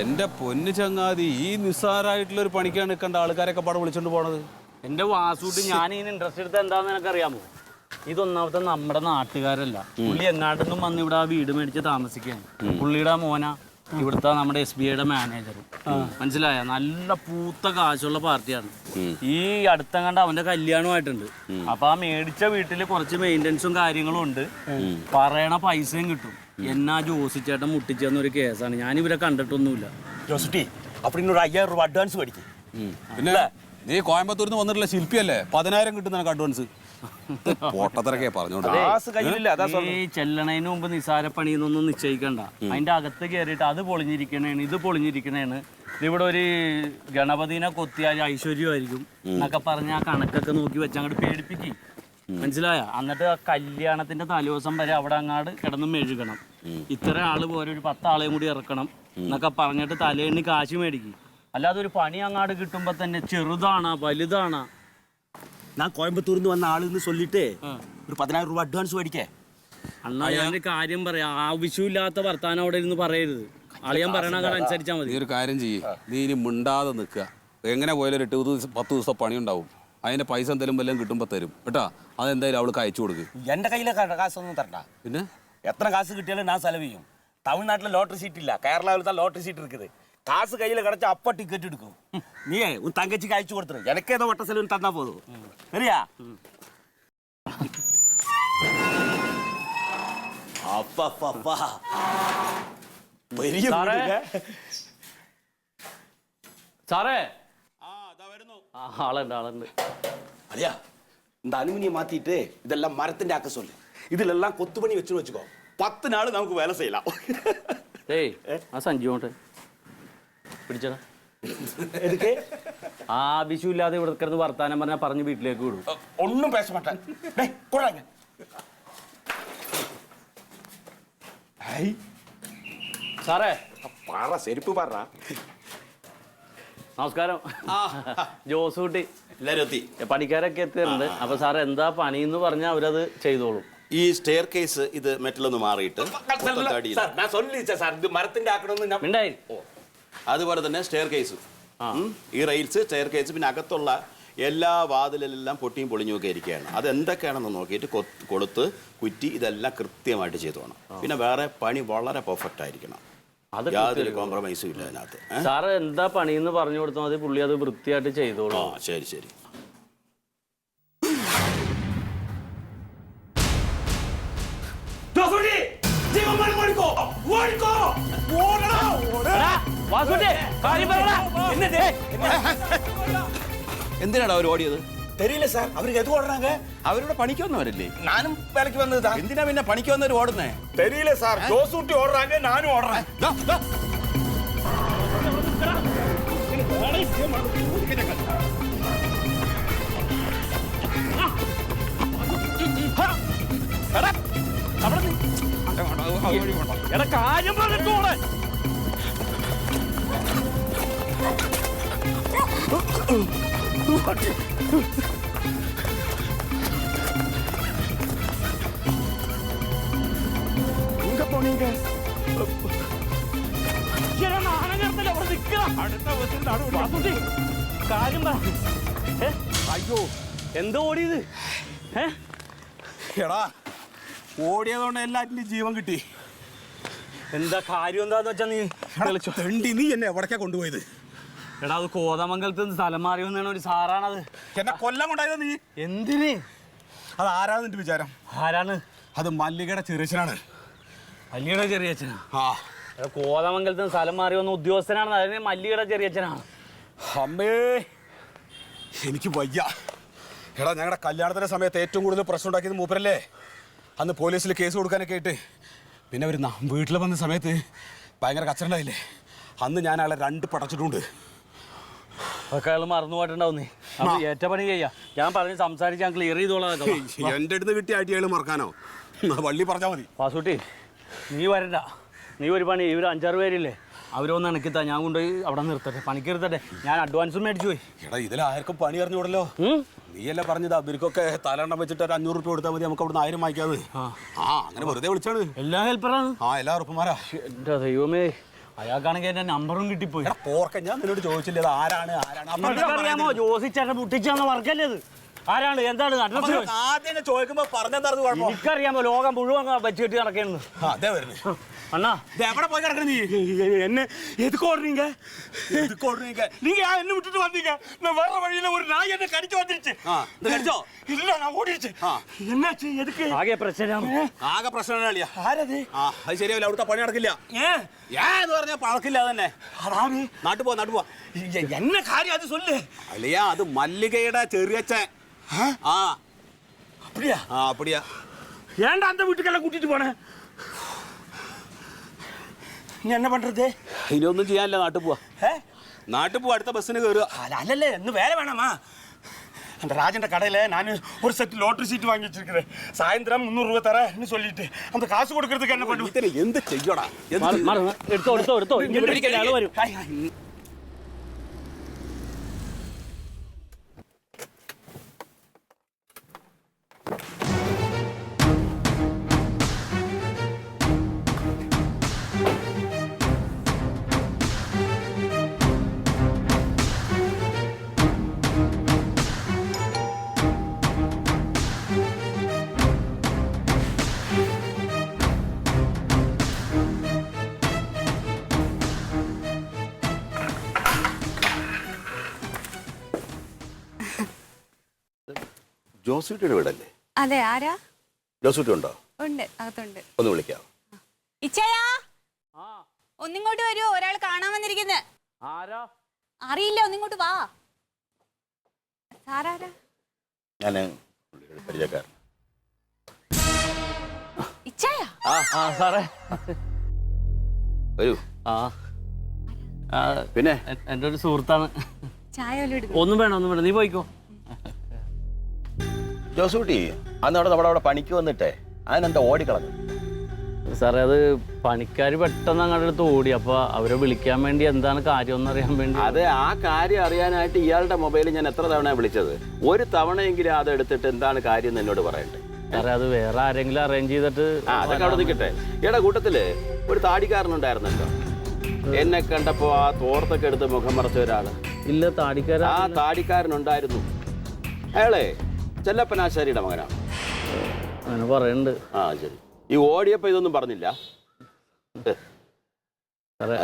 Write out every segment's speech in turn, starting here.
എന്റെ പൊന്നു ചങ്ങാതി ഈ നിസ്സാരായിട്ടുള്ള ഒരു പണിക്കാണ് നിൽക്കേണ്ട ആൾക്കാരൊക്കെ പാടെ വിളിച്ചോണ്ട് പോണത്. എന്റെ വാസൂട്ട് ഞാൻ ഇതിന് ഇൻട്രസ്റ്റ് എടുത്ത എന്താന്ന് എനിക്കറിയാമോ? ഇതൊന്നാമത്തെ നമ്മുടെ നാട്ടുകാരല്ല. പുള്ളി എങ്ങാണ്ടൊന്നും വന്ന് ഇവിടെ ആ വീട് മേടിച്ച് താമസിക്കാൻ പുള്ളിയുടെ മോന ഇവിടുത്തെ നമ്മുടെ എസ് ബി ഐയുടെ മാനേജർ മനസ്സിലായ? നല്ല പൂത്ത കാശുള്ള പാർട്ടിയാണ്. ഈ അടുത്തങ്ങാണ്ട് അവന്റെ കല്യാണമായിട്ടുണ്ട് അപ്പൊ ആ മേടിച്ച വീട്ടിൽ കുറച്ച് മെയിന്റനൻസും കാര്യങ്ങളും ഉണ്ട്. പറയണ പൈസയും കിട്ടും. എന്നാ ജോസി ചേട്ടൻ മുട്ടിച്ചെന്ന ഒരു കേസാണ്. ഞാൻ ഇവരെ കണ്ടിട്ടൊന്നുമില്ല. ജോസിറ്റി അപ്പൊ ഇന്നൊരു അയ്യായിരം രൂപ അഡ്വാൻസ് മേടിക്കും. പിന്നെ നീ കോയമ്പത്തൂരിൽ നിന്ന് വന്നിട്ടുള്ള ശില്പിയല്ലേ? പതിനായിരം കിട്ടുന്ന അഡ്വാൻസ് പൊട്ടത്തിറക്കെ ഈ ചെല്ലണതിന് മുമ്പ് നിസാര എന്നൊന്നും നിശ്ചയിക്കണ്ട. അതിന്റെ അകത്ത് കയറിയിട്ട് അത് പൊളിഞ്ഞിരിക്കണേണ് ഇത് പൊളിഞ്ഞിരിക്കണേണ്. ഇവിടെ ഒരു ഗണപതിനെ കൊത്തിയാൽ ഐശ്വര്യമായിരിക്കും എന്നൊക്കെ പറഞ്ഞ ആ കണക്കൊക്കെ നോക്കി വെച്ച് അങ്ങോട്ട് പേടിപ്പിക്കും. മനസ്സിലായ? എന്നിട്ട് കല്യാണത്തിന്റെ കല്യാണത്തിന്റെ തലേദിവസം വരെ അവിടെ അങ്ങാട് കിടന്ന് മെഴുകണം. ഇത്ര ആൾ പോരെ ഒരു പത്താളെയും കൂടി ഇറക്കണം എന്നൊക്കെ പറഞ്ഞിട്ട് തലേണ്ണി കാശ് മേടിക്കും. അല്ലാതെ ഒരു പണി അങ്ങാട് കിട്ടുമ്പോ തന്നെ ചെറുതാണ വലുതാണ. ഞാൻ കോയമ്പത്തൂർ നിന്ന് വന്ന ആളിന്ന് ചൊല്ലിട്ട് ഒരു പതിനായിരം രൂപ അഡ്വാൻസ് മേടിക്കേ. അണ്ണാ ഞാൻ കാര്യം പറയാം. ആവശ്യമില്ലാത്ത വർത്താനം അവിടെ ഇരുന്ന് പറയരുത്. അളിയാൻ പറയണനുസരിച്ചാ മതി. നീ ഒരു കാര്യം ചെയ്യേ. നീ ഇനി മിണ്ടാതെ നിൽക്കുക. എങ്ങനെ പോയാലും ഒരു എട്ട് ദിവസം പത്ത് ദിവസം പണി ഉണ്ടാവും അതിന്റെ പൈസ എന്തെങ്കിലും വല്ലതും കിട്ടുമ്പോൾ തരും കേട്ടാ അതെന്തായാലും അവൾക്ക് അയച്ചു കൊടുക്ക് எந்த கையில கா- காசு ஒன்றும் தரண்டா പിന്നെ எத்தனை காசு கிட்டியாலும் நான் செலவு செய்யும் தமிழ்நாட்டில் லாட்டரி சீட் இல்ல கேரளாவில் தான் லாட்டரி சீட் இருக்குது காசு கையில் கிடைச்சா அப்பா டிக்கெட் எடுக்கும் நீ உன் தங்கச்சிக்கு அழைச்சு கொடுத்துரு எனக்கு ஏதோ ஒட்ட செலவுன்னு தந்தா போதும் சரியா அப்பா அப்பா அப்பா பெரிய സാറേ. வீடுங்க. സാറേ ആ, ആളുണ്ട് ആളുണ്ട് அலியா இந்த அலுமினியம் மாத்திட்டு இதெல்லாம் மரத்தின் ஆக்க சொல்லு இதுல எல்லாம் கொத்து பண்ணி வச்சுன்னு வச்சுக்கோ பத்து நாள் நமக்கு வேலை செய்யலாம் ഏയ് ആ സഞ്ജു കൊണ്ട് പിടിച്ചടാ எதுக்கு ആവശ്യമില്ലാതെ ഇവിടെ കിടന്ന് വർത്താനം പറഞ്ഞാൽ പറഞ്ഞ് വീട്ടിലേക്ക് വിടും ஒன்றும் பேச மாட்டேன் டேய் கூடாங்க ஐ സാറേ பாரா செருப்பு பாடுறா നമസ്കാരം. ജോസൂട്ടി. എല്ലാവരും പണിക്കാരൊക്കെ എത്തിയിട്ടുണ്ട്. അപ്പൊ സാർ എന്താ പണി എന്ന് പറഞ്ഞാൽ അവരത് ചെയ്തോളും. ഈ സ്റ്റെയർ കേസ് ഇത് മെറ്റലൊന്ന് മാറിയിട്ട് അതുപോലെ തന്നെ സ്റ്റെയർ കേസ് ഈ റെയിൽസ് സ്റ്റെയർ കേസ് പിന്നെ അകത്തുള്ള എല്ലാ വാതിലെല്ലാം പൊട്ടിയും പൊളിഞ്ഞു ഒക്കെ ഇരിക്കുകയാണ്. അത് എന്തൊക്കെയാണെന്ന് നോക്കിയിട്ട് കൊ കൊടുത്ത് കുറ്റി ഇതെല്ലാം കൃത്യമായിട്ട് ചെയ്തു പിന്നെ വേറെ പണി വളരെ പെർഫെക്റ്റ് ആയിരിക്കണം. അത് യാതൊരു കോംപ്രമൈസും ഇല്ല അതിനകത്ത്. സാറ് എന്താ പണിന്ന് പറഞ്ഞു കൊടുത്താൽ മതി. പുള്ളി അത് വൃത്തിയായിട്ട് ചെയ്തോളൂ. ആ ശരി ശരി. എന്തിനാടാ അവർ ഓടിയത്? தெரியல சார் அவருக்கு எது ஓடுறாங்க അവരുടെ പണിക്ക് വന്നവരല്ലേ நானும் வேலைக்கு வந்ததுதான் എന്തിനാ പിന്നെ പണിക്ക് വന്നവർ ഓടുന്നേ தெரியல சார் ஜோசூட்டி ஓடுறாங்க நானும் ஓடுறேன் എടാ കാര്യം പറഞ്ഞിട്ട് ഓടെ எங்க போனீங்க ഈശ്വരാ, നാണം കെടുത്തല്ലേ, അവിടെ നിക്കടാ. വാസുട്ടി, കാര്യം പറ ഏ? ஐயோ എന്താ ഓടിയത് ഏ എടാ ഓടിയതുകൊണ്ട് എല്ലാറ്റിനും ജീവൻ കിട്ടി. എന്താ കാര്യം എന്താന്ന് വെച്ചാ നീ തെണ്ടി നീ എന്നെ എവിടേക്കാ കൊണ്ടുപോയത്? എടാ അത് കോതമംഗലത്ത് നിന്ന് സ്ഥലം മാറി വന്നാണ് ഒരു സാറാണത്. എന്നെ കൊല്ലം കൊണ്ടായത് നീ? എന്തിന്? അത് ആരാന്ന് നിന്റെ വിചാരം? ആരാണ്? അത് മല്ലികയുടെ ചെറിയച്ചനാണ് മല്ലികയുടെ ചെറിയച്ഛനാ? ആ. എടാ, കോതമംഗലത്ത് നിന്ന് സ്ഥലം മാറി വന്ന ഉദ്യോഗസ്ഥനാണ്. അതിന് മല്ലികയുടെ ചെറിയച്ഛനാണ്. അമ്മേ എനിക്ക് വയ്യ. എടാ ഞങ്ങളുടെ കല്യാണത്തിന്റെ സമയത്ത് ഏറ്റവും കൂടുതൽ പ്രശ്നം ഉണ്ടാക്കിയത് മൂപ്പരല്ലേ? അന്ന് പോലീസിൽ കേസ് കൊടുക്കാനൊക്കെ ആയിട്ട്. പിന്നെ അവർ വീട്ടിൽ വന്ന സമയത്ത് ഭയങ്കര കച്ചറുണ്ടായില്ലേ അന്ന് ഞാൻ അയാളെ രണ്ട് പടച്ചിട്ടുണ്ട്. അതൊക്കെ അയാൾ മറന്നു പോയിട്ടുണ്ടാവും നീ അത് ഏറ്റ പണി ചെയ്യാ. ഞാൻ പറഞ്ഞ് സംസാരിച്ച് ഞാൻ ക്ലിയർ ചെയ്തോളാം എന്റെ അടുത്ത് കിട്ടിയ അയാൾ മറക്കാനോ? വള്ളി പറഞ്ഞാൽ മതി. വാസുട്ടി നീ വരണ്ട. നീ ഒരു പണി ഇവർ അഞ്ചാറ് പേരില്ലേ? അവരൊന്ന് ഇണക്കിത്താ ഞാൻ കൊണ്ടുപോയി അവിടെ നിർത്തട്ടെ. പണിക്ക് നിർത്തട്ടെ. ഞാൻ അഡ്വാൻസും മേടിച്ചു പോയി. എടാ ഇതിൽ ആർക്കും പണി അറിഞ്ഞൂടല്ലോ? നീയല്ലേ പറഞ്ഞത് അവർക്കൊക്കെ തലണ്ണം വെച്ചിട്ട് ഒരു അഞ്ഞൂറ് രൂപ കൊടുത്താൽ മതി നമുക്ക് അവിടുന്ന് ആയിരം വാങ്ങിക്കാന്ന്. ആ. അങ്ങനെ വെറുതെ വിളിച്ചാണ്. എല്ലാ ഹെൽപ്പറാണ് ആ എല്ലാ ഉറപ്പുമാരാ. എന്റെ ദൈവമേ. അയാൾക്കാണെങ്കിൽ എന്റെ നമ്പറും കിട്ടിപ്പോയി എടാ പോർക്ക ഞാൻ നിന്നോട് ചോദിച്ചില്ല ഇത് ആരാണ് ആരാണ് അപ്പൊ എന്താ അറിയാമോ ജോസിച്ചേട്ടൻ മുട്ടിച്ചാന്ന വർക്കല്ലേ ഇത് ആരാണ് എന്താണ് അഡ്രസ് പറയുന്നത്? ആദ്യം ഞാൻ ചോദിക്കുമ്പോ പറഞ്ഞെന്തായിരുന്നു കുഴപ്പം എനിക്കറിയാമോ ലോകം മുഴുവൻ വെച്ചിട്ട് നടക്കുന്നു ആ, അതെ വരുന്നത് അണ്ണാ ഇത് എവിടെ പോയി കിടക്കണ നീ என்ன எதுக்கு ஓடுறீங்க എതുക്ക് ഓടുന്നീങ്ക? நீங்க ஏன் என்ன விட்டுட்டு வந்தீங்க நான் வர்ற வழியில ஒரு நாய் என்ன கடிச்சு வந்துருச்சு ആ ഇത് കഴിച്ചോ இல்ல நான் ஓடிடுச்சு ആ. என்னாச்சு எதுக்கு ആകെ പ്രശ്നമാണ് ആകെ പ്രശ്നമാണ് അളിയാ ஆறது ആ അത് ശരിയാവില്ല അവിടുത്തെ പണി നടക്കില്ല ஏன் ഏ എന്ന് പറഞ്ഞാൽ പഴക്കില്ല തന്നെ அதாவது നാട്ടു പോ നാട്ടു പോ எ- என்ன காரியம் அது சொல்லு അളിയാ അത് മല്ലികയുടെ ചെറിയച്ഛൻ ആ அப்படியா ആ അപ്പടിയാ ஏன்டா அந்த வீட்டுக்கெல்லாம் கூட்டிட்டு போன நீ என்ன பண்றது ഇനിയൊന്നും ചെയ്യാനില്ല നാട്ടു പോവാ ஏ? നാട്ടു പോവാ അടുത്ത ബസ്സിന് കയറുക அது அல்ல இன்னும் வேலை வேணாமா அந்த ராஜன் கடையில நான் ஒரு செட் லோட்டரி சீட் வாங்கி வச்சிருக்கிறேன். சாயந்தரம் முந்நூறுரூவா தரேன்னு சொல்லிட்டு. அந்த காசு கொடுக்கறதுக்கு என்ன பண்ணுவோம் எந்த செய்யடா? எடுத்தோ எடுத்தோ எடுத்தோ. இங்கே வரும். ജോസൂട്ടിയുടെ വീടല്ലേ? അതെ ആരാ? ജോസൂട്ടി ഉണ്ടോ? ഉണ്ട് അകത്തുണ്ട്. ഒന്ന് വിളിക്കാം. ഇച്ചയാ? ആ. ഒന്നിങ്ങോട്ട് വരുമോ ഒരാൾ കാണാൻ വന്നിരിക്കുന്നത് ആരാ? അറിയില്ല ഒന്നിങ്ങോട്ട് വാ. സാറാരാ? ഞാൻ പരിചയക്കാരൻ. ഇച്ചായ? ആ ആ സാറേ. വരൂ. ആ. ആ, പിന്നെ? എ- എന്റെ ഒരു സുഹൃത്താണ്. ചായ വല്ലതും എടുക്ക്. ഒന്നും വേണം ഒന്നും വേണം നീ പോയിക്കോ. ജോസൂട്ടി അന്ന് അവിടെ നമ്മുടെ അവിടെ പണിക്ക് വന്നിട്ടേ അതിനെന്താ ഓടിക്കളഞ്ഞു? സാറേ അത് പണിക്കാർ പെട്ടെന്ന് അങ്ങോട്ട് അടുത്ത് ഓടി അപ്പൊ അവരെ വിളിക്കാൻ വേണ്ടി എന്താണ് കാര്യം എന്ന് അറിയാൻ വേണ്ടി? അതെ ആ കാര്യം അറിയാനായിട്ട് ഇയാളുടെ മൊബൈലിൽ ഞാൻ എത്ര തവണ വിളിച്ചത്? ഒരു തവണയെങ്കിലും അത് എടുത്തിട്ട് എന്താണ് കാര്യം എന്ന് എന്നോട് പറയണ്ടേ? സാറേ അത് വേറെ ആരെങ്കിലും അറേഞ്ച് ചെയ്തിട്ട് ആ അതൊക്കെ അവിടെ നിൽക്കട്ടെ. ഇയാളുടെ കൂട്ടത്തിൽ ഒരു താടിക്കാരനുണ്ടായിരുന്നല്ലോ. എന്നെ കണ്ടപ്പോ ആ തോർത്തൊക്കെ എടുത്ത് മുഖം മറച്ച ഒരാൾ. ഇല്ല താടിക്കാരൻ ആ താടിക്കാരനുണ്ടായിരുന്നു. അയാളെ ചെല്ലപ്പനാശാരിയുടെ മകനാണ് അങ്ങനെ. പറയുന്നുണ്ട് ആ ശരി. ഈ ഓടിയപ്പോ ഇതൊന്നും പറഞ്ഞില്ല. അത്.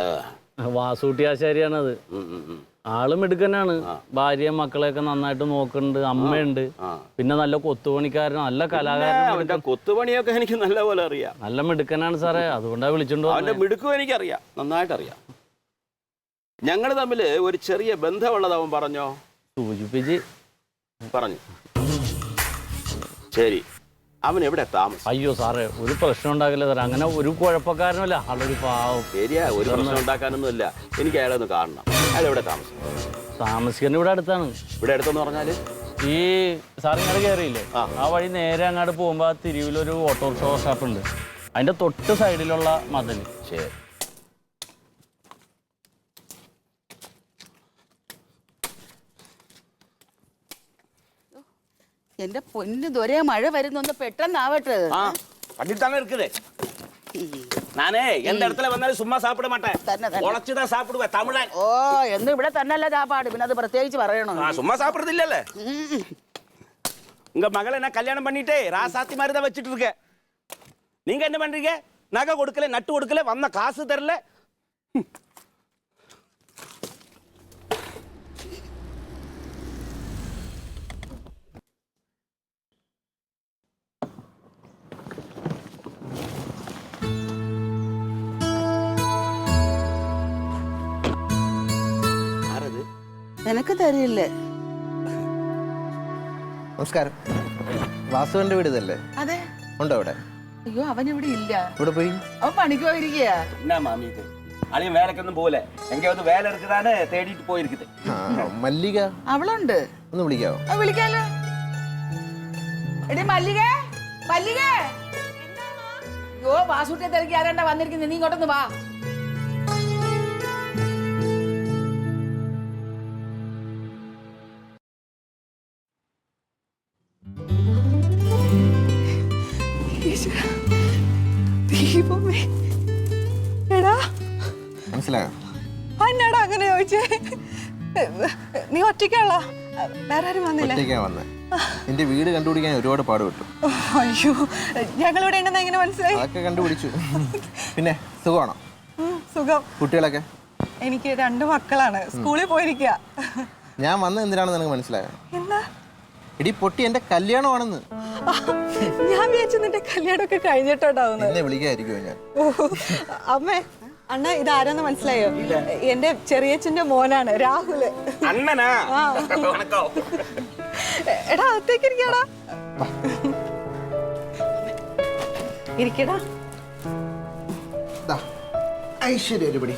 വാസൂട്ടി ആശാരിയാണത് ഉം. ആളും എടുക്കനാണ് ഭാര്യ മക്കളെയൊക്കെ നന്നായിട്ട് നോക്കുന്നുണ്ട്. അമ്മയുണ്ട്. പിന്നെ നല്ല കൊത്തുപണിക്കാരൻ നല്ല കലാകാരൻ കൊത്തുപണിയൊക്കെ എനിക്ക് നല്ല പോലെ അറിയാം. നല്ല മിടുക്കനാണ് സാറേ. അതുകൊണ്ടാ വിളിച്ചോണ്ട് അവന്റെ. മിടുക്കും എനിക്കറിയാം. നന്നായിട്ട് അറിയാം ഞങ്ങൾ തമ്മിൽ ഒരു ചെറിയ ബന്ധമുള്ളത് അവൻ പറഞ്ഞോ? സൂചിപ്പിച്ച്. പറഞ്ഞു? ശരി. അവൻ എവിടെ താമസം അയ്യോ സാറേ ഒരു പ്രശ്നം ഉണ്ടാകില്ല സാറേ. അങ്ങനെ ഒരു കുഴപ്പക്കാരനല്ല ആളൊരു പാവം. ശരിയാ ഒരു പ്രശ്നം ഉണ്ടാക്കാനൊന്നും ഇല്ല എനിക്ക് അയാളെ ഒന്ന് കാണണം. അയാൾ എവിടെ താമസം താമസിക്കുന്ന ഇവിടെ അടുത്താണ്. ഇവിടെ അടുത്തെന്ന് പറഞ്ഞാൽ? ഈ സാർ ഇങ്ങനെ കയറിയില്ലേ ആ. ആ വഴി നേരെ അങ്ങോട്ട് പോകുമ്പോൾ ആ തിരുവിലൊരു ഓട്ടോറിക്ഷ ഷോപ്പ് ഉണ്ട്. അതിന്റെ തൊട്ട് സൈഡിലുള്ള മതിൽ. ശരി. എന്റെ പൊന്ന് ദൊരേ മഴ വരുന്നൊന്ന് പെട്ടെന്നാവട്ടെ ஆ பண்ணிட்டு தானே இருக்குது நானே எந்த இடத்துல வந்தாலும் சும்மா சாப்பிட மாட்டேன் തന്നെ, തന്നെ. உழைச்சுதான் சாப்பிடுவேன் தமிழன் ഓ എന്നും ഇവിടെ തന്നെയല്ല ചാപ്പാട് പിന്നെ അത് പ്രത്യേകിച്ച് പറയണോ நான் சும்மா சாப்பிடுறது இல்லல்ல உங்க மகளை நான் கல்யாணம் பண்ணிட்டு ராசாத்தி மாதிரி தான் வச்சுட்டு இருக்கேன் நீங்க என்ன பண்றீங்க நகை கொடுக்கல நட்டு கொடுக்கல வந்த காசு தரல ആരത് നിനക്ക് തരില്ലേ? നമസ്കാരം. വാസുവിന്റെ വീട് ഇതല്ലേ? അതെ. ഉണ്ടോ ഇവിടെ അയ്യോ അവൻ ഇവിടെ ഇല്ല. ഇവിടെ പോയി. അവൻ പണിക്ക് പോയിരിക്കയാ. മാമി ഇത്? വേല മല്ലിക. അവളുണ്ട്. ഒന്ന് വിളിക്കാവോ? ആ, വിളിക്കാലോ. എടി മല്ലിക. മല്ലിക. അയ്യോ വാസൂട്ടിയെ തിരക്കി ആരാണ്ടാ വന്നിരിക്കുന്നത് നീ ഇങ്ങോട്ടൊന്ന് വാ. ദൈവമേ. എടാ. മനസ്സിലായോ? എന്നടാ അങ്ങനെ ചോദിച്ചേ. നീ ഒറ്റയ്ക്കാണോ വേറെ ആരും വന്നില്ല? ഒറ്റയ്ക്കാ വന്നേ. എന്റെ വീട് കണ്ടുപിടിക്കാൻ ഒരുപാട് പാടുപെട്ടു. അയ്യോ. ഞങ്ങളിവിടെ ഉണ്ടെന്ന് എങ്ങനെ മനസ്സിലായി? കണ്ടുപിടിച്ചു. പിന്നെ സുഖമാണോ? സുഖം. കുട്ടികളൊക്കെ? എനിക്ക് രണ്ട് മക്കളാണ്. സ്കൂളിൽ പോയിരിക്കുക ഞാൻ വന്ന എന്തിനാണെന്ന് നിനക്ക് മനസ്സിലായോ? എന്താ? ഇടി പൊട്ടി എന്റെ കല്യാണമാണെന്ന്. ഞാൻ വിചാരിച്ചു നിന്റെ കല്യാണമൊക്കെ കഴിഞ്ഞിട്ടുണ്ടാവുന്നത് എന്നെ വിളിക്കായിരിക്കും ഞാൻ? ഓ, അമ്മേ അണ്ണ ഇത് ആരാന്ന് മനസ്സിലായോ എന്റെ ചെറിയച്ഛന്റെ മോനാണ് രാഹുൽ. അണ്ണനാ? ആ. വണക്കം എ- എടാ അകത്തേക്ക് ഇരിക്കടാ. ഇരിക്കടാ. ദാ, ഐശ്വര്യ ഒരുപടി.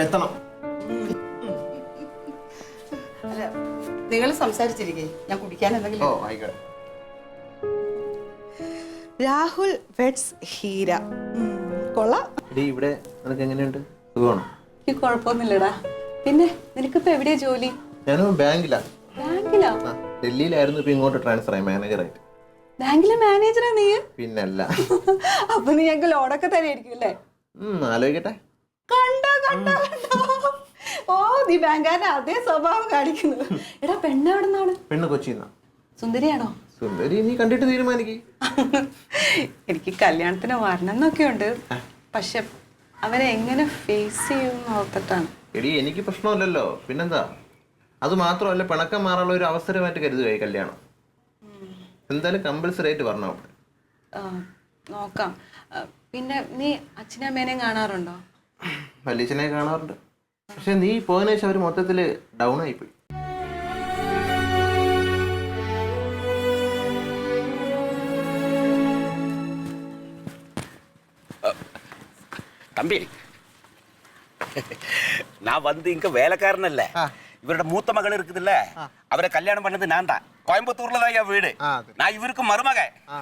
എത്തണം നിങ്ങൾ സംസാരിച്ചിരിക്കേ. ഞാൻ കുടിക്കാൻ ഓ ആയിക്കോട്ടെ. രാഹുൽ വെഡ്സ് ഹീര. കൊള്ളാം. ഇടി ഇവിടെ നിനക്ക് എങ്ങനെയുണ്ട്? സുഖമാണോ? എനിക്ക് കുഴപ്പമൊന്നുമില്ലടാ. പിന്നെ നിനക്കിപ്പോ എവിടെയാ ജോലി? ഞാനും ബാങ്കിലാ. ബാങ്കിലാ? ആ ഡൽഹിയിലായിരുന്നു ഇപ്പൊ ഇങ്ങോട്ട് ട്രാൻസ്ഫർ ആയി മാനേജറായിട്ട് ബാങ്കിലെ മാനേജറാ നീ? പിന്നല്ല. അപ്പൊ നീ ഞങ്ങൾക്ക് ലോണൊക്കെ തരായിരിക്കും അല്ലേ? ആലോചിക്കട്ടെ. കണ്ടോ കണ്ടോ കണ്ടോ. ഓ നീ ബാങ്കാരൻ അതേ സ്വഭാവം കാണിക്കുന്നു എടാ പെണ്ണ് എവിടെ നിന്നാണ് പെണ്ണ് കൊച്ചിന്നാ. സുന്ദരിയാണോ? സുന്ദരി നീ കണ്ടിട്ട് തീരുമാനിക്കേ. എനിക്ക് കല്യാണത്തിന് വരണം എന്നൊക്കെ ഉണ്ട്. പക്ഷെ അവരെ എങ്ങനെ ഫേസ് ചെയ്യും ഓർത്തിട്ടാണ്. എടി എനിക്ക് പ്രശ്നമില്ലല്ലോ. പിന്നെന്താ? അത് മാത്രമല്ല പിണക്കം മാറാനുള്ള ഒരു അവസരമായിട്ട് കരുതുക കല്യാണം. എന്തായാലും കമ്പൽസറി ആയിട്ട് പറഞ്ഞു നോക്കാം. പിന്നെ നീ അച്ഛനും അമ്മേനെയും കാണാറുണ്ടോ? വല്യച്ഛനെ കാണാറുണ്ട്. പക്ഷെ നീ പോയതിനു ശേഷം അവർ മൊത്തത്തിൽ ഡൗൺ ആയിപ്പോയി தம்பி நான் வந்து இங்க வேலைக்காரன் இல்ல இவரோட மூத்த மகள் இருக்குதுல்ல அவரை கல்யாணம் பண்ணது நான் தான் கோயம்புத்தூர்ல தான் என் வீடு ஆ, அது. நான் இவருக்கு மருமக ആ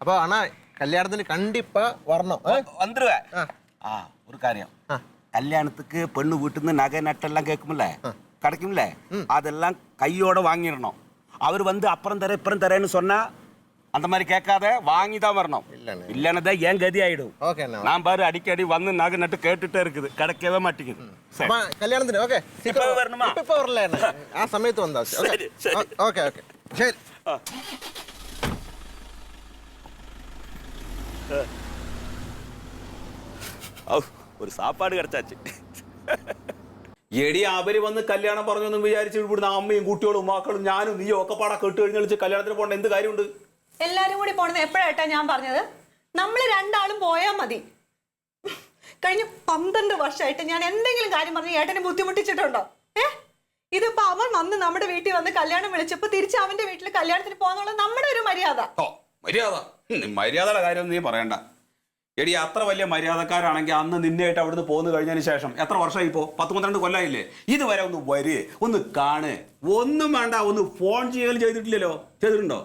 അപ്പൊ അണ്ണാ കല്യാണത്തിന് കണ്ടിപ്പാ വരണം ഏ? வந்துருவேன் ஆ. ஆ ஒரு காரியம் ஆ. கல்யாணத்துக்கு பெண்ணு வீட்டுலேருந்து நகை நட்டெல்லாம் கேட்கும்ல கிடைக்கும்ல அதெல்லாம் கையோட வாங்கிடணும். அவர் வந்து அப்புறம் தரேன் இப்புறம் தரேன்னு சொன்னா அந்த மாதிரி கேட்காத வாங்கி தான் வரணும் இல்லைன்னா ஏன் கதி ஆயிடும். நான் பாரு அடிக்கடி வந்து நகை நட்டு கேட்டுட்டே இருக்குது. கிடைக்கவே மாட்டேங்குது. கல்யாணத்துக்கு ஓகே. இப்போ வரணுமா? இப்போ வரல ஆ சமயத்து வந்தாச்சு. ஓகே. ஓகே சரி. Oh. ഒരു സാപ്പാട് കിടച്ചാച്ച്. എടി അവർ വന്ന് കല്യാണം പറഞ്ഞു വിചാരിച്ച് ഇവിടുന്ന് അമ്മയും കുട്ടികളും മക്കളും ഞാനും നീയും ഒക്കെ പാടാ കേട്ട് കഴിഞ്ഞ് കല്യാണത്തിന് പോകേണ്ട. എന്ത് കാര്യമുണ്ട്? എല്ലാരും കൂടി പോണത് എപ്പോഴായിട്ടാ ഞാൻ പറഞ്ഞത്? നമ്മൾ രണ്ടാളും പോയാ മതി. കഴിഞ്ഞ പന്ത്രണ്ട് വർഷമായിട്ട് ഞാൻ എന്തെങ്കിലും കാര്യം പറഞ്ഞ് ഏട്ടനെ ബുദ്ധിമുട്ടിച്ചിട്ടുണ്ടോ? ഏ? ഇതിപ്പോ അവൻ വന്ന് നമ്മുടെ വീട്ടിൽ വന്ന് കല്യാണം വിളിച്ചപ്പോ തിരിച്ച് അവന്റെ വീട്ടിൽ കല്യാണത്തിന് പോകാന്നുള്ള നമ്മുടെ ഒരു മര്യാദ. ഓ മര്യാദ. മര്യാദയുടെ കാര്യം നീ പറയണ്ട. എടി അത്ര വലിയ മര്യാദക്കാരാണെങ്കിൽ അന്ന് നിന്നെയായിട്ട് അവിടുന്ന് പോന്നു കഴിഞ്ഞതിന് ശേഷം എത്ര വർഷമായി ഇപ്പോൾ പത്ത് പന്ത്രണ്ട് കൊല്ലായില്ലേ? ഇതുവരെ ഒന്ന് വര് ഒന്ന് കാണ്. ഒന്നും വേണ്ട ഒന്ന് ഫോൺ ചെയ്യൽ ചെയ്തിട്ടില്ലല്ലോ. ചെയ്തിട്ടുണ്ടോ?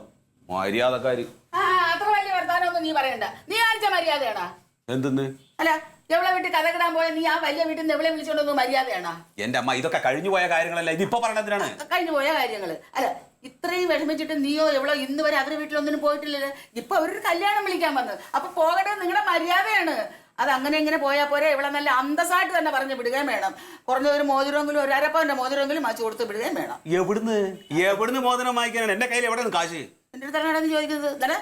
മര്യാദക്കാര്. ആ അത്ര വലിയ വർത്താനമൊന്നും നീ പറയണ്ട. നീ കാണിച്ച മര്യാദയാണോ? എന്തെന്ന്? അല്ല എവിടെ വീട്ടിൽ കഥ കിടാൻ പോയ നീ ആ വലിയ വീട്ടിൽ നിന്ന് എവിടെ വിളിച്ചോണ്ടൊന്നും മര്യാദയാണോ? എന്റെ അമ്മ ഇതൊക്കെ കഴിഞ്ഞു പോയ കാര്യങ്ങളല്ല? ഇതിപ്പോ പറഞ്ഞതിനാണ് കഴിഞ്ഞു പോയ കാര്യങ്ങൾ. അല്ല ഇത്രയും വിഷമിച്ചിട്ട് നീയോ എവളോ ഇന്ന് വരെ അവരുടെ വീട്ടിലൊന്നിനും പോയിട്ടില്ലല്ലോ? ഇപ്പൊ അവരൊരു കല്യാണം വിളിക്കാൻ വന്നത്. അപ്പൊ പോകട്ടെ നിങ്ങളുടെ മര്യാദയാണ്. അത് അങ്ങനെ ഇങ്ങനെ പോയാൽ പോരെ ഇവിടെ നല്ല അന്തസ്സായിട്ട് തന്നെ പറഞ്ഞു വിടുകയും വേണം. കുറഞ്ഞ ഒരു മോതിരമെങ്കിലും ഒരു അരപ്പവന്റെ മോതിരമെങ്കിലും മാച്ച് കൊടുത്ത് വിടുകയും വേണം. എവിടുന്ന്? എവിടുന്ന് മോദനം വാങ്ങിക്കാനാണ്? എന്റെ കയ്യിൽ എവിടെ കാശ്? എന്റെ അടുത്താണ് ചോദിക്കുന്നത്? തന്നെ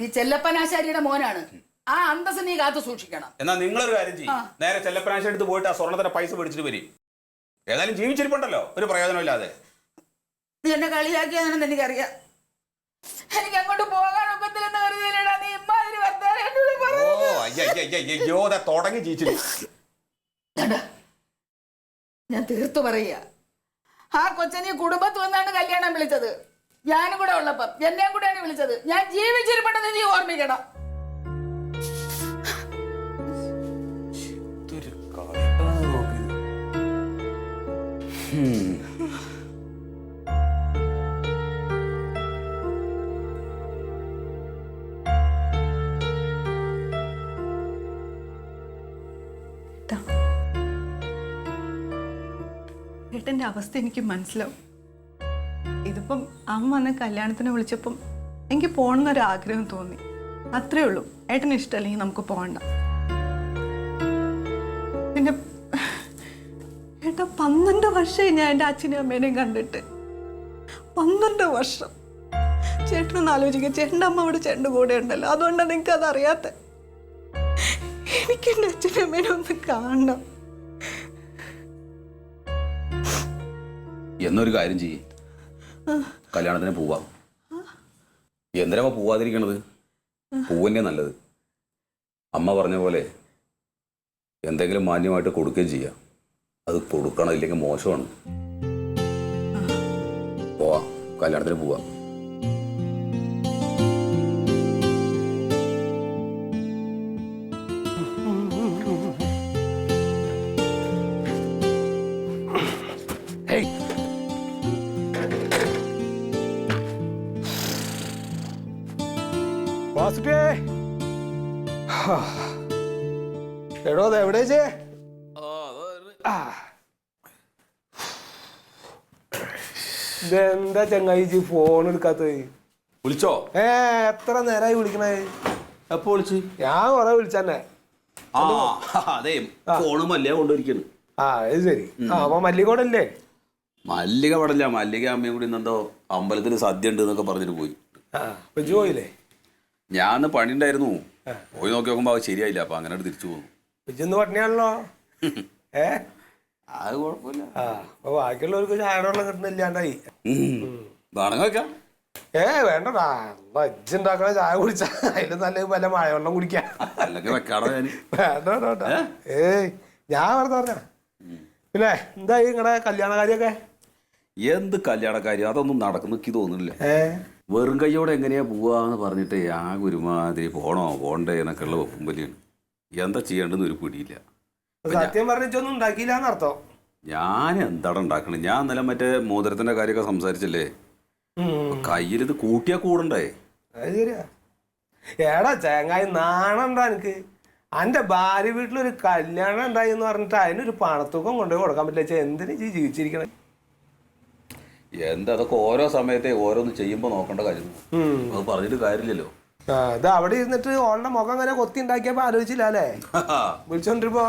നീ ചെല്ലപ്പനാശാരിയുടെ മോനാണ്. ആ അന്തസ് നീ കാത്തു സൂക്ഷിക്കണം. എന്നാ നിങ്ങളൊരു കാര്യം ചെയ്യും. നേരെ ചെല്ലപ്പനാശാരി എടുത്ത് പോയിട്ട് ആ സ്വർണത്തിന്റെ പൈസ മേടിച്ചിട്ട് വരും. ഏതായാലും ജീവിച്ചിരിപ്പുണ്ടല്ലോ. ഒരു പ്രയോജനമില്ലാതെ നീ എന്നെ കളിയാക്കിയാണെന്ന് എനിക്കറിയാം. എനിക്ക് അങ്ങോട്ട് പോകാൻ ഒക്കത്തില്ലെന്ന് കരുതിയില്ലടാ. നീ ഇമ്മാതിരി വർത്താനം എന്നോട് ഓ പറയുന്നത്. അയ്യ അയ്യ അയ്യ അയ്യോ ദേ തുടങ്ങി കണ്ടോ? ഞാൻ തീർത്തു പറയുക. ആ കൊച്ചനെ കുടുംബത്ത് വന്നാണ് കല്യാണം വിളിച്ചത്. ഞാനും കൂടെ ഉള്ളപ്പം. എന്നെയും കൂടെയാണ് വിളിച്ചത്. ഞാൻ ജീവിച്ചിരിപ്പുണ്ടെന്ന് നീ ഓർമ്മിക്കണം. ഏട്ടന്റെ അവസ്ഥ എനിക്ക് മനസ്സിലാവും. ഇതിപ്പം അമ്മ വന്ന് കല്യാണത്തിന് വിളിച്ചപ്പം എനിക്ക് പോകണമെന്നൊരു ആഗ്രഹം തോന്നി. അത്രേ ഉള്ളൂ. ഏട്ടന് ഇഷ്ടമല്ലെങ്കിൽ നമുക്ക് പോകണ്ട. പിന്നെ ഏട്ട പന്ത്രണ്ട് വർഷമായി ഞാൻ എന്റെ അച്ഛനെയും അമ്മേനെയും കണ്ടിട്ട്. പന്ത്രണ്ട് വർഷം. ചേട്ടനൊന്ന് ആലോചിക്കുക ചേട്ടന്റെ അമ്മ അവിടെ ചേട്ടന്റെ കൂടെ ഉണ്ടല്ലോ അതുകൊണ്ടാണ് നിങ്ങൾക്ക് അത് അറിയാത്ത എനിക്ക് എന്റെ അച്ഛനും അമ്മേനെ ഒന്ന് കാണണം. എന്നൊരു കാര്യം ചെയ്യേ. കല്യാണത്തിന് പോവാം. എന്തിനാ പോവാതിരിക്കണത്? പൂവന്നെ നല്ലത്. അമ്മ പറഞ്ഞ പോലെ എന്തെങ്കിലും മാന്യമായിട്ട് കൊടുക്കുകയും ചെയ്യാം. അത് കൊടുക്കണം ഇല്ലെങ്കിൽ മോശമാണ്. പോവാം. കല്യാണത്തിന് പോവാം. അത് എവിടെ ചേ ഇതെന്താ ചങ്ങായിച്ച് ഫോൺ എടുക്കാത്തത്? വിളിച്ചോ? ഏ എത്ര നേരായി വിളിക്കണേ? എപ്പോ വിളിച്ചു? ഞാൻ കൊറേ വിളിച്ചന്നെ. ആ അതെ ഫോണ് മല്ലിക കൊണ്ടുവരിക്കുന്നു ആ അത് ശരി. ആ അപ്പൊ മല്ലികോടല്ലേ? മല്ലിക പടല്ല മല്ലിക അമ്മയും കൂടി എന്തോ അമ്പലത്തിൽ സദ്യ ഉണ്ട് എന്നൊക്കെ പറഞ്ഞിട്ട് പോയി. പോയില്ലേ ഞാൻ പണി ഉണ്ടായിരുന്നു. പോയി നോക്കി നോക്കുമ്പോ ശരിയായില്ല അപ്പൊ അങ്ങനെ തിരിച്ചു പോകും ഇജ്ജൊന്ന് പട്ടിണിയാണല്ലോ? ഏ? അത് കുഴപ്പമില്ല. ആ അപ്പൊ ബാക്കിയുള്ളവർക്ക് ചായവെള്ളം കിട്ടുന്നില്ലാണ്ടായി വേണമെങ്കിൽ വെക്കാം. ഏ വേണ്ടടാ ഇജ്ജ് ഉണ്ടാക്കണ ചായ കുടിച്ച അതിന് നല്ല വല്ല മഴവെള്ളം കുടിക്കാം. അല്ലെങ്കിൽ വെക്കാടോ ഞാൻ വേണ്ട വേണ്ട, വേണ്ട. ഏയ് ഞാൻ വെറുതെ പറഞ്ഞ പിന്നെ എന്തായി നിങ്ങളുടെ കല്യാണ കാര്യൊക്കെ എന്ത് കല്യാണ കല്യാണക്കാര്യം അതൊന്നും നടക്കുന്ന എനിക്ക് തോന്നുന്നില്ല. ഏ? വെറും കൈയോടെ എങ്ങനെയാ പോവാന്ന് പറഞ്ഞിട്ട് ആ ഒരുമാതിരി പോണോ പോണ്ടേ എന്നൊക്കെ ഉള്ള വെപ്പും വലിയാണ്. എന്താ ചെയ്യേണ്ടെന്ന് ഒരു പിടിയില്ല. സത്യം പറഞ്ഞൊന്നും ഉണ്ടാക്കിയില്ല എന്നർത്ഥം. ഞാൻ എന്താണ് ഉണ്ടാക്കണേ? ഞാൻ ഇന്നലെ മറ്റേ മോതിരത്തിന്റെ കാര്യമൊക്കെ സംസാരിച്ചല്ലേ? കയ്യിൽ ഇത് കൂട്ടിയാ കൂടണ്ടേ? ഏടാ ചേങ്ങായി നാണണ്ടാ എനിക്ക് അന്റെ ഭാര്യ വീട്ടിലൊരു കല്യാണം ഉണ്ടായി എന്ന് പറഞ്ഞിട്ട് അതിനൊരു പണത്തൂക്കം കൊണ്ടുപോയി കൊടുക്കാൻ പറ്റില്ല. എന്തിനു ജീവിച്ചിരിക്കണേ? എന്താ അതൊക്കെ ഓരോ സമയത്തെ ഓരോന്ന് ചെയ്യുമ്പോൾ നോക്കേണ്ട കാര്യം. അത് പറഞ്ഞിട്ട് കാര്യമില്ലല്ലോ. ഇത് അവിടെ ഇരുന്നിട്ട് ഓളുടെ മുഖം അങ്ങനെ കൊത്തി ഉണ്ടാക്കിയപ്പോ ആലോചിച്ചില്ല അല്ലേ? വിളിച്ചോണ്ടിരിപ്പോ.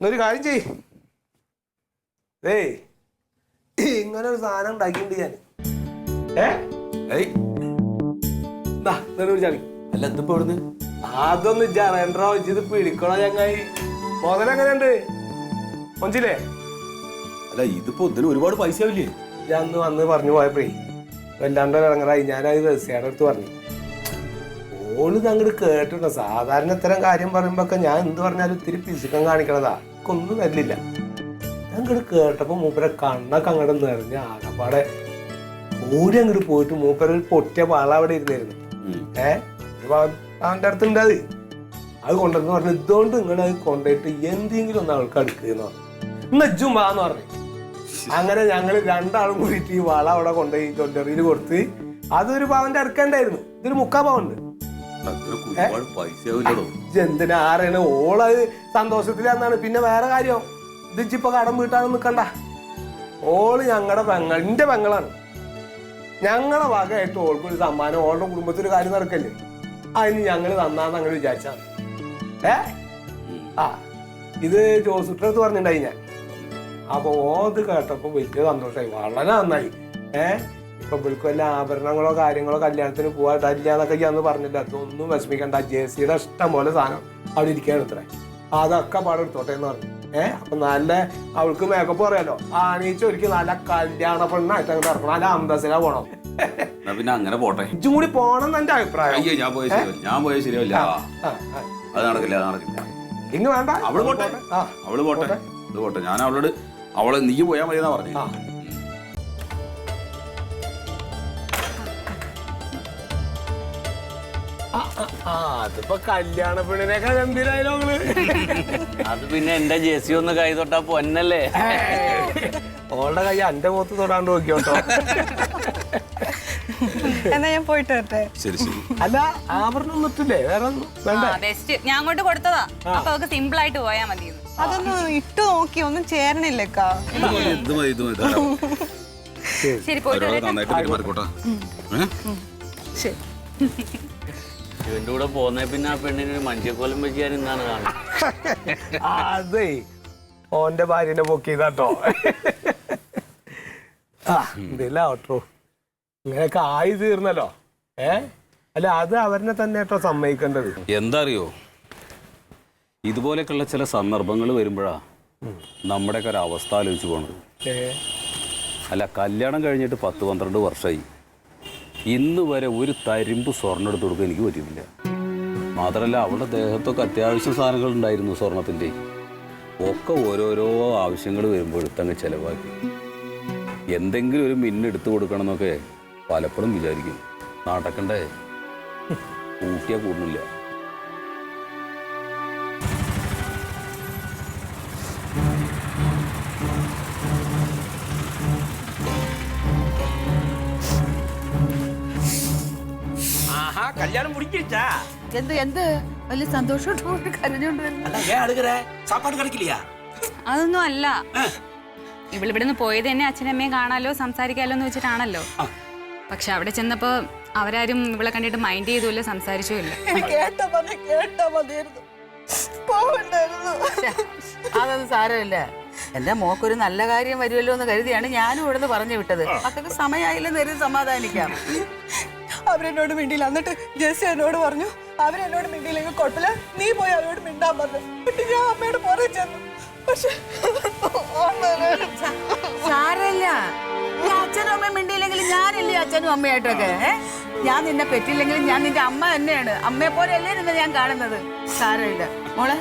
എന്നൊരു കാര്യം ചെയ് ഏയ് ഇങ്ങനെ ഒരു സാധനം ഉണ്ടാക്കിയിട്ടുണ്ട് ഞാൻ. ഏയ്. അല്ല എന്തിപ്പോ ഇവിടുന്ന് അതൊന്നും ജറേണ്ടോ ഇത് പിടിക്കണോ ചങ്ങായി? മുതലെങ്ങനെയുണ്ട് ഒഞ്ചില്ലേ അല്ല ഇതിപ്പോ ഇതിന് ഒരുപാട് പൈസ ആവില്ലേ ഞാൻ അന്ന് വന്ന് പറഞ്ഞു പോയപ്പോഴേ വല്ലാണ്ട് ഇറങ്ങറായി ഞാനത് റസിയാടെ അടുത്ത് പറഞ്ഞു. ഓൾ അങ്ങോട്ട് കേട്ടിട്ടുണ്ട്. സാധാരണ ഇത്തരം കാര്യം പറയുമ്പോഴൊക്കെ ഞാൻ എന്ത് പറഞ്ഞാലും ഇത്തിരി പിശുക്കം കാണിക്കണതാ. ഒന്നും തരില്ല അങ്ങോട്ട് കേട്ടപ്പോ മൂപ്പരെ കണ്ണൊക്കെ അങ്ങോട്ട് നിറഞ്ഞ ആകപ്പാടെ ഓടി അങ്ങോട്ട് പോയിട്ട് മൂപ്പര പൊട്ടിയ പാള അവിടെ ഇരുന്നായിരുന്നു. ഏ? അവന്റെ അടുത്തുണ്ട് അത്. അത് കൊണ്ടുവന്ന് പറഞ്ഞു ഇതുകൊണ്ട് നിങ്ങളത് കൊണ്ടുപോയിട്ട് എന്തെങ്കിലും ഒന്ന് അവൾക്ക് അടുക്കുന്നു ഇന്ന് ജുമാന്ന് പറഞ്ഞു. അങ്ങനെ ഞങ്ങൾ രണ്ടാളും കൂടിയിട്ട് ഈ വള അവിടെ കൊണ്ടുപോയി ജ്വല്ലറിയിൽ കൊടുത്ത് അതൊരു പവന്റെ അടുക്കണ്ടായിരുന്നു ഇതൊരു മുക്കാ പവണ്ട്. എന്തിനാ ആരാണ്? ഓളത് സന്തോഷത്തിലാന്നാണ്. പിന്നെ വേറെ കാര്യം. ഇത് ഇപ്പൊ കടം വീട്ടാണ് നിക്കണ്ട. ഓൾ ഞങ്ങളുടെ പെങ്ങൾ എന്റെ പെങ്ങളാണ്. ഞങ്ങളെ വകയായിട്ട് ഓൾക്ക് ഒരു സമ്മാനം ഓളുടെ കുടുംബത്തിൽ ഒരു കാര്യം നടക്കല്ലേ? അതിന് ഞങ്ങൾ തന്നാന്ന് അങ്ങനെ വിചാരിച്ചാണ് ഏ? ആ ഇത് ജോസുട്ടടുത്ത് പറഞ്ഞിട്ടുണ്ടായി ഞാൻ. അപ്പൊ ഓത് കേട്ടപ്പോൾ വലിയ സന്തോഷമായി വളരെ നന്നായി. ഏ? ഇപ്പൊ ഇവൾക്ക് വല്ല ആഭരണങ്ങളോ കാര്യങ്ങളോ കല്യാണത്തിന് പോവാട്ടില്ല എന്നൊക്കെ ഞാൻ പറഞ്ഞില്ല. അതൊന്നും വിഷമിക്കണ്ട. ജേസിയുടെ ഇഷ്ടം പോലെ സാധനം അവിടെ ഇരിക്കാൻ എടുത്തേ അതൊക്കെ പാടെ എടുത്തോട്ടെ എന്ന് പറഞ്ഞു. ഏഹ് അപ്പൊ നല്ല അവൾക്ക് മേക്കപ്പ് പറയാലോ. ആണീച്ച് ഒരിക്കൽ നല്ല കല്യാണ പെണ്ണായിട്ട് അങ്ങനെ ഇറക്കണം നല്ല അന്തസ്സിലാ പോണം. പിന്നെ അങ്ങനെ പോട്ടെ. ഇച്ചും കൂടി പോണം എന്റെ അഭിപ്രായം. അയ്യോ ഞാൻ പോയ ഞാൻ പോയ ആ. അത് നടക്കില്ല അത് നടക്കില്ല. ഇങ്ങ് വേണ്ട. അവൾ പോട്ടെ. അവൾ പോട്ടെ. ഇത് പോട്ടെ. ഞാൻ അവളോട് അവൾ നീ പോയാ മതി എന്നാ പറഞ്ഞു. ആ. ആ അതിപ്പോ കല്യാണ പെണ്ണിനേക്കാൾ ഗംഭീരായാലോ നിങ്ങൾ അത് പിന്നെ എന്റെ ജെസി ഒന്ന് കൈ തൊട്ടാ പൊന്നല്ലേ? ഓളുടെ കൈ എന്റെ മുഖത്ത് തൊടാണ്ട് നോക്കിയോട്ടോ. എന്നാ ഞാൻ പോയിട്ട് വരട്ടെ. ശരി ശരി. അല്ല ആഭരണം ഒന്നും ഇട്ടില്ലേ? വേറെ ഒന്നും വേണ്ട? ബെസ്റ്റ് ഞാൻ അങ്ങോട്ട് കൊടുത്തതാ. അപ്പൊ അവർക്ക് സിമ്പിൾ ആയിട്ട് പോയാ മതി അതൊന്ന് ഇട്ട് നോക്കി ഒന്നും ചേരണില്ലക്കാ. ഇത് മതി ഇത് മതി. ശരി. പോയിട്ട് അവരോട് വരട്ടെ. നന്നായിട്ട് പെരുമാറിക്കോട്ടെ ശരി. ഇവന്റെ കൂടെ പോന്നേ പിന്നെ ആ പെണ്ണിന് മഞ്ചക്കോലം വെച്ച് ഞാൻ ഇന്നാണ് കാണുന്നത്. അതെ. ഓന്റെ ഭാര്യനെ പൊക്കിയതാട്ടോ ആ ഇതില്ല ഓട്ടോ ഇങ്ങനെയൊക്കെ ആയി തീർന്നല്ലോ. ഏ? അല്ല അത് അവരെ തന്നെ കേട്ടോ സമ്മതിക്കേണ്ടത്. എന്താ അറിയോ? ഇതുപോലെയൊക്കെയുള്ള ചില സന്ദർഭങ്ങൾ വരുമ്പോഴാ നമ്മുടെയൊക്കെ ഒരു അവസ്ഥ ആലോചിച്ച് പോണത്. അല്ല കല്യാണം കഴിഞ്ഞിട്ട് പത്ത് പന്ത്രണ്ട് വർഷമായി ഇന്ന് വരെ ഒരു തരിമ്പ് സ്വർണം എടുത്ത് കൊടുക്കാൻ എനിക്ക് പറ്റിയിട്ടില്ല. മാത്രമല്ല അവളുടെ ദേഹത്തൊക്കെ അത്യാവശ്യ സാധനങ്ങൾ ഉണ്ടായിരുന്നു സ്വർണത്തിന്റെ. ഒക്കെ ഓരോരോ ആവശ്യങ്ങൾ വരുമ്പോൾ എടുത്തങ്ങ് ചിലവാക്കി. എന്തെങ്കിലും ഒരു മിന്ന് എടുത്തു കൊടുക്കണം എന്നൊക്കെ പലപ്പോഴും വിചാരിക്കും. നടക്കണ്ടേ? കൂട്ടിയാൽ കൂടുന്നില്ല. முடிஞ்சிருச்சா എന്ത് എന്ത് വലിയ സന്തോഷത്തോട് കരഞ്ഞോണ്ട് വരുന്നു அண்ணா ஏன் அழுகுற சாப்பாடு கிடைக்கலையா അതൊന്നും അല്ല ഇവളിവിടുന്ന് പോയത് തന്നെ അച്ഛനമ്മയും കാണാലോ സംസാരിക്കാലോ എന്ന് വെച്ചിട്ടാണല്ലോ പക്ഷെ അവിടെ ചെന്നപ്പോ അവരാരും ഇവളെ കണ്ടിട്ട് മൈൻഡ് ചെയ്തുമില്ല സംസാരിച്ചുമില്ല എനിക്ക് ഏട്ടാ പറഞ്ഞ കേട്ടാ മതിയായിരുന്നു പോവണ്ടായിരുന്നു അതൊന്നും സാരമില്ല എന്റെ മോക്കൊരു നല്ല കാര്യം വരുമല്ലോ എന്ന് കരുതിയാണ് ഞാനും ഇവിടുന്ന് പറഞ്ഞു വിട്ടത് മക്കൾക്ക് സമയമായില്ലെന്ന് കരുതി സമാധാനിക്കാം അവരെന്നോട് മിണ്ടിയില്ല. എന്നിട്ട് ജെസ്സി എന്നോട് പറഞ്ഞു അവരെന്നോട് മിണ്ടിയില്ലെങ്കിൽ കുഴപ്പമില്ല നീ പോയി അവരോട് മിണ്ടാൻ പറഞ്ഞു. എന്നിട്ട് ഞാൻ അമ്മയോട് പുറകെ ചെന്നു. പക്ഷെ അച്ഛനും അമ്മയും മിണ്ടിയില്ലെങ്കിൽ ഞാനല്ലേ അച്ഛനും അമ്മയായിട്ടൊക്കെ? ഞാൻ നിന്നെ പെറ്റില്ലെങ്കിലും ഞാൻ നിന്റെ അമ്മ തന്നെയാണ്. അമ്മയെ പോലെ അല്ലേ നിന്നെ ഞാൻ കാണുന്നത്? സാരമില്ല. മോളെ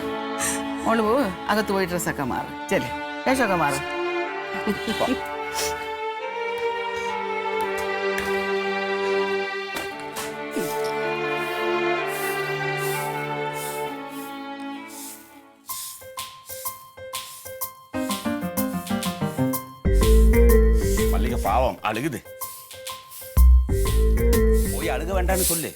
മോൾ പോ. അകത്ത് പോയി ഡ്രസ്സൊക്കെ മാറും. ചെല്ലേ. ഡ്രസ്സൊക്കെ മാറും. அழுகுது போய் அழுக வேண்டாம்னு சொல்லு